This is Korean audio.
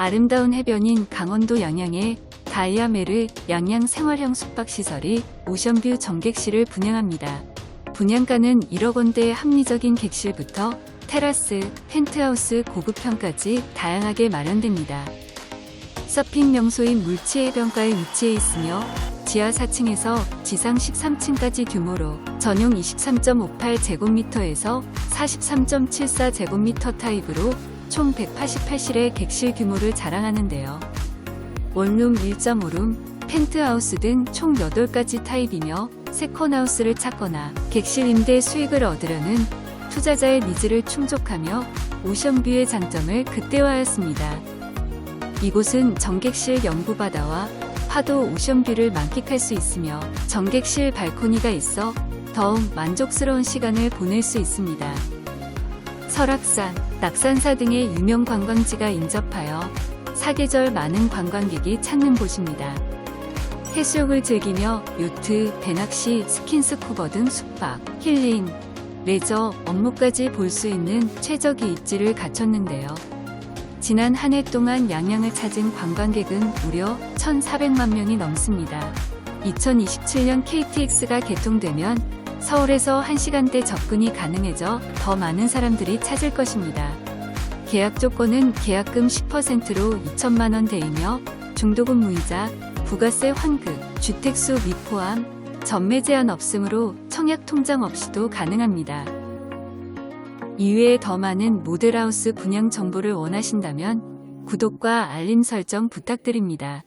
아름다운 해변인 강원도 양양에 다이아메르 양양 생활형 숙박시설이 오션뷰 정객실을 분양합니다. 분양가는 1억 원대의 합리적인 객실부터 테라스, 펜트하우스 고급형까지 다양하게 마련됩니다. 서핑 명소인 물치해변가에 위치해 있으며 지하 4층에서 지상 13층까지 규모로 전용 23.58제곱미터에서 43.74제곱미터 타입으로 총 188실의 객실 규모를 자랑하는데요. 원룸 1.5룸, 펜트하우스 등 총 8가지 타입이며 세컨하우스를 찾거나 객실 임대 수익을 얻으려는 투자자의 니즈를 충족하며 오션뷰의 장점을 극대화하였습니다. 이곳은 정객실 연구바다와 파도 오션뷰를 만끽할 수 있으며 정객실 발코니가 있어 더욱 만족스러운 시간을 보낼 수 있습니다. 설악산, 낙산사 등의 유명 관광지가 인접하여 사계절 많은 관광객이 찾는 곳입니다. 해수욕을 즐기며 요트, 배낚시, 스킨스쿠버 등 숙박, 힐링, 레저, 업무까지 볼 수 있는 최적의 입지를 갖췄는데요. 지난 한 해 동안 양양을 찾은 관광객은 무려 1,400만 명이 넘습니다. 2027년 KTX가 개통되면 서울에서 1시간대 접근이 가능해져 더 많은 사람들이 찾을 것입니다. 계약 조건은 계약금 10%로 2천만 원 대이며 중도금 무이자, 부가세 환급, 주택수 미포함, 전매 제한 없으므로 청약 통장 없이도 가능합니다. 이외에 더 많은 모델하우스 분양 정보를 원하신다면 구독과 알림 설정 부탁드립니다.